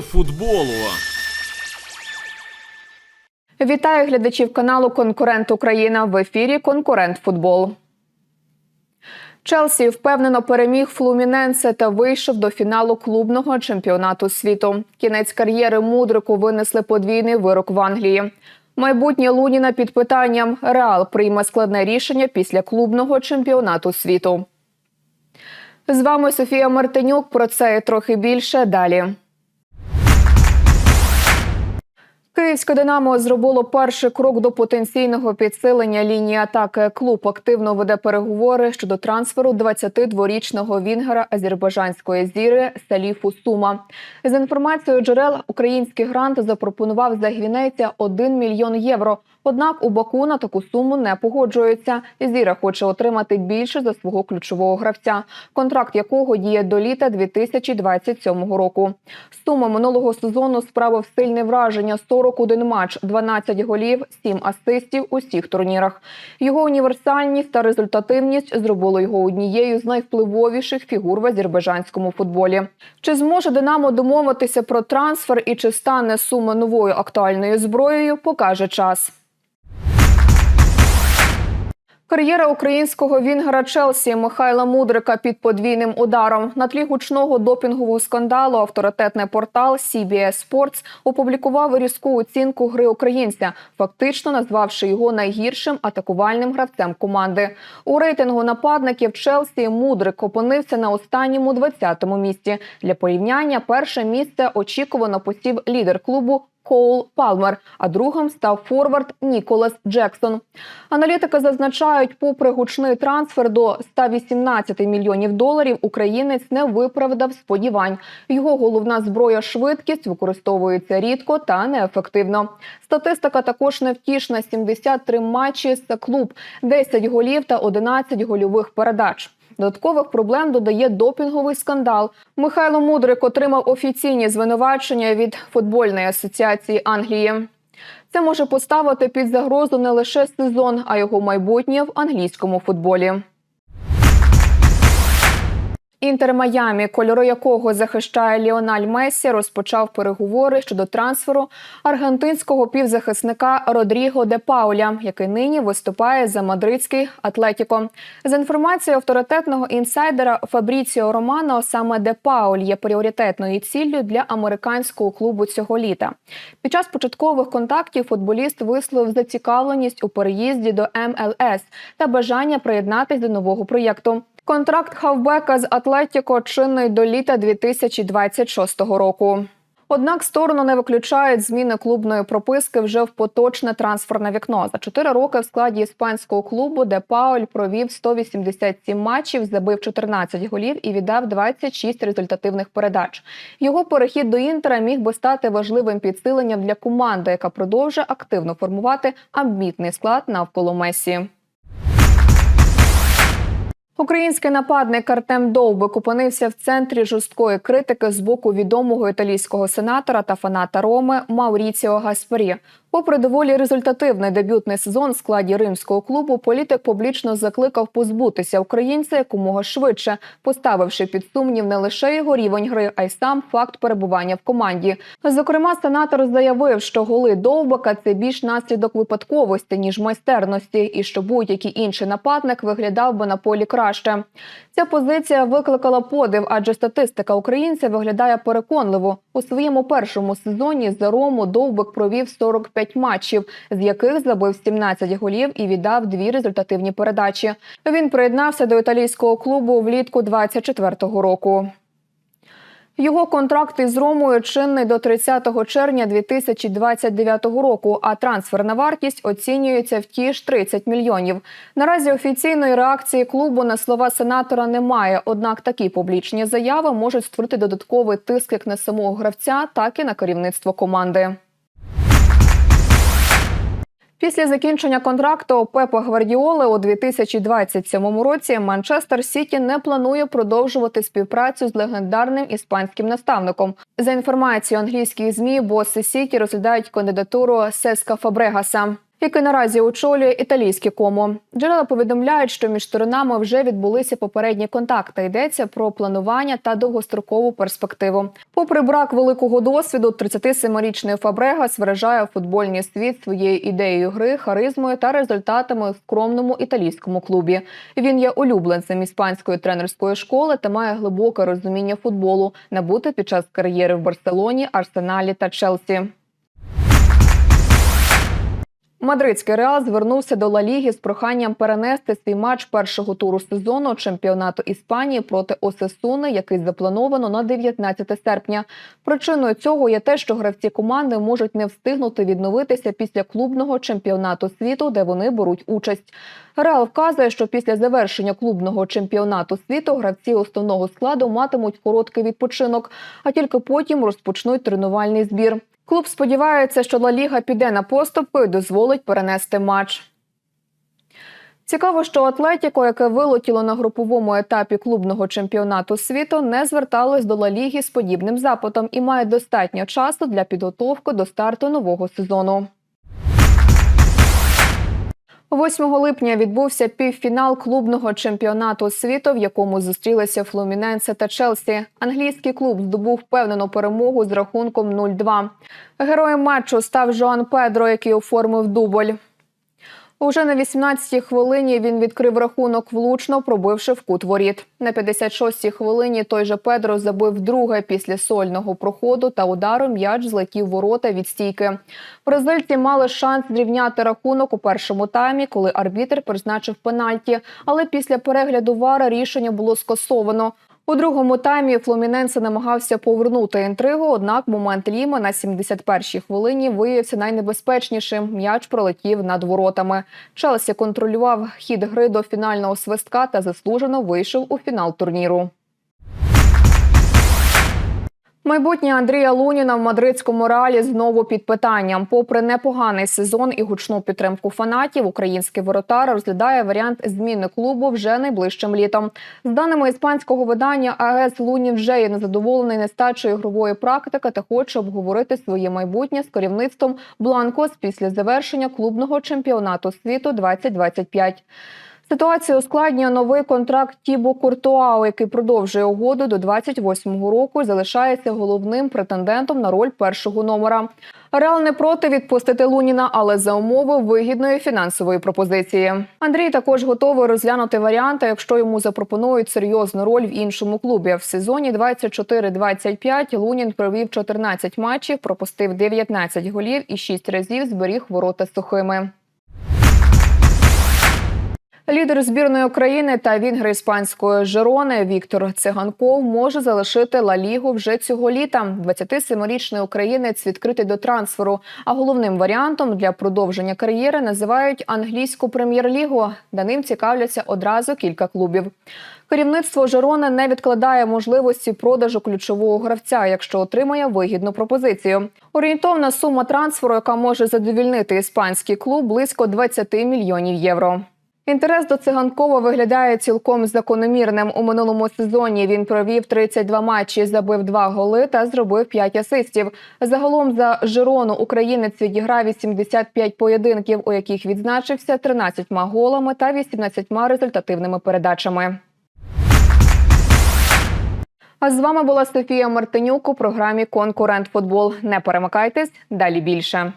Футболу. Вітаю глядачів каналу Конкурент Україна в ефірі Конкурент Футбол. Челсі впевнено переміг Флуміненсе та вийшов до фіналу клубного чемпіонату світу. Кінець кар'єри мудрику винесли подвійний вирок в Англії. Майбутнє Луніна під питанням Реал прийме складне рішення після клубного чемпіонату світу. З вами Софія Мартинюк. Про це і трохи більше далі. Київське Динамо зробило перший крок до потенційного підсилення лінії атаки. Клуб активно веде переговори щодо трансферу 22-річного вінгера азербайджанської зіри Саліфу Сума. За інформацією джерел, український грант запропонував за гвінейця 1 мільйон євро. Однак у Баку на таку суму не погоджується. Зіра хоче отримати більше за свого ключового гравця, контракт якого діє до літа 2027 року. Сума минулого сезону справив сильне враження: 41 матч, 12 голів, 7 асистів у всіх турнірах. Його універсальність та результативність зробили його однією з найвпливовіших фігур в азербайджанському футболі. Чи зможе Динамо домовитися про трансфер і чи стане сума новою актуальною зброєю, покаже час. Кар'єра українського вінгера Челсі Михайла Мудрика під подвійним ударом на тлі гучного допінгового скандалу. Авторитетний портал CBS Sports опублікував різку оцінку гри українця, фактично назвавши його найгіршим атакувальним гравцем команди. У рейтингу нападників Челсі Мудрик опинився на останньому 20-му місці. Для порівняння перше місце очікувано посів лідер клубу Коул Палмер, а другим став форвард Ніколас Джексон. Аналітики зазначають, попри гучний трансфер до 118 мільйонів доларів, українець не виправдав сподівань. Його головна зброя швидкість використовується рідко та неефективно. Статистика також невтішна: 73 матчі за клуб, 10 голів та 11 гольових передач. Додаткових проблем додає допінговий скандал. Михайло Мудрик отримав офіційні звинувачення від футбольної асоціації Англії. Це може поставити під загрозу не лише сезон, а його майбутнє в англійському футболі. Інтер Майамі, кольори якого захищає Ліональ Месі, розпочав переговори щодо трансферу аргентинського півзахисника Родріго де Пауля, який нині виступає за мадридський Атлетіко. За інформацією авторитетного інсайдера Фабріціо Романо, саме де Пауль є пріоритетною ціллю для американського клубу цього літа. Під час початкових контактів футболіст висловив зацікавленість у переїзді до МЛС та бажання приєднатись до нового проєкту. Контракт хавбека з Атлетіко чинний до літа 2026 року. Однак сторону не виключають зміни клубної прописки вже в поточне трансферне вікно. За чотири роки в складі іспанського клубу, де Пауль провів 187 матчів, забив 14 голів і віддав 26 результативних передач. Його перехід до інтера міг би стати важливим підсиленням для команди, яка продовжує активно формувати амбітний склад навколо Месі. Український нападник Артем Довбик опинився в центрі жорсткої критики з боку відомого італійського сенатора та фаната Роми Мауріціо Гаспарі. Попри доволі результативний дебютний сезон в складі римського клубу, політик публічно закликав позбутися українця якомога швидше, поставивши під сумнів не лише його рівень гри, а й сам факт перебування в команді. Зокрема, сенатор заявив, що голи довбака це більш наслідок випадковості ніж майстерності, і що будь-який інший нападник виглядав би на полі краще. Ця позиція викликала подив, адже статистика українця виглядає переконливо. У своєму першому сезоні за Рому Довбик провів 45 матчів, з яких забив 17 голів і віддав дві результативні передачі. Він приєднався до італійського клубу влітку 24-го року. Його контракт із Ромою чинний до 30 червня 2029 року, а трансферна вартість оцінюється в ті ж 30 мільйонів. Наразі офіційної реакції клубу на слова сенатора немає. Однак такі публічні заяви можуть створити додатковий тиск як на самого гравця, так і на керівництво команди. Після закінчення контракту Пепа Гвардіоли у 2027 році Манчестер Сіті не планує продовжувати співпрацю з легендарним іспанським наставником. За інформацією англійських змі, боси Сіті розглядають кандидатуру Сеска Фабрегаса. Який наразі очолює італійське комо. Джерела повідомляють, що між сторонами вже відбулися попередні контакти. Йдеться про планування та довгострокову перспективу. Попри брак великого досвіду, 37-річний Фабрегас виражає футбольний світ своєю ідеєю гри, харизмою та результатами в скромному італійському клубі. Він є улюбленцем іспанської тренерської школи та має глибоке розуміння футболу, набуте під час кар'єри в Барселоні, Арсеналі та Челсі. Мадридський реал звернувся до Ла Ліги з проханням перенести свій матч першого туру сезону чемпіонату Іспанії проти Осесуни, який заплановано на 19 серпня. Причиною цього є те, що гравці команди можуть не встигнути відновитися після клубного чемпіонату світу, де вони беруть участь. Реал вказує, що після завершення клубного чемпіонату світу гравці основного складу матимуть короткий відпочинок, а тільки потім розпочнуть тренувальний збір. Клуб сподівається, що Ла Ліга піде на поступки і дозволить перенести матч. Цікаво, що Атлетіко, яке вилетіло на груповому етапі клубного чемпіонату світу, не зверталось до Ла Ліги з подібним запитом і має достатньо часу для підготовки до старту нового сезону. 8 липня відбувся півфінал клубного чемпіонату світу, в якому зустрілися Флуміненсе та Челсі. Англійський клуб здобув впевнену перемогу з рахунком 0-2. Героєм матчу став Жоан Педро, який оформив дубль. Уже на 18-й хвилині він відкрив рахунок влучно, пробивши в кут воріт. На 56-й хвилині той же Педро забив друге після сольного проходу та удару м'яч злетів ворота від стійки. Бразильці мали шанс зрівняти рахунок у першому таймі, коли арбітр призначив пенальті. Але після перегляду вара рішення було скасовано. У другому таймі Флуміненсе намагався повернути інтригу, однак момент Ліма на 71-й хвилині виявився найнебезпечнішим. М'яч пролетів над воротами. Челсі контролював хід гри до фінального свистка та заслужено вийшов у фінал турніру. Майбутнє Андрія Луніна в мадридському реалі знову під питанням. Попри непоганий сезон і гучну підтримку фанатів, український воротар розглядає варіант зміни клубу вже найближчим літом. З даними іспанського видання, АЕС Лунін вже є незадоволений нестачою ігрової практики та хоче обговорити своє майбутнє з керівництвом Бланкос після завершення клубного чемпіонату світу 2025. Ситуацію ускладнює новий контракт Тібо Куртуау, який продовжує угоду до 28-го року і залишається головним претендентом на роль першого номера. Реал не проти відпустити Луніна, але за умови вигідної фінансової пропозиції. Андрій також готовий розглянути варіанти, якщо йому запропонують серйозну роль в іншому клубі. В сезоні 24-25 Лунін провів 14 матчів, пропустив 19 голів і 6 разів зберіг ворота сухими. Лідер збірної України та вінгер іспанської Жерони Віктор Циганков може залишити Ла Лігу вже цього літа. 27-річний українець відкритий до трансферу. А головним варіантом для продовження кар'єри називають англійську прем'єр-лігу, де ним цікавляться одразу кілька клубів. Керівництво Жерони не відкладає можливості продажу ключового гравця, якщо отримає вигідну пропозицію. Орієнтовна сума трансферу, яка може задовільнити іспанський клуб, близько 20 мільйонів євро. Інтерес до циганкова виглядає цілком закономірним. У минулому сезоні він провів 32 матчі, забив 2 голи та зробив 5 асистів. Загалом за Жирону українець відіграв 85 поєдинків, у яких відзначився 13 голами та 18 результативними передачами. А з вами була Софія Мартинюк у програмі Конкурент Футбол. Не перемикайтесь далі більше.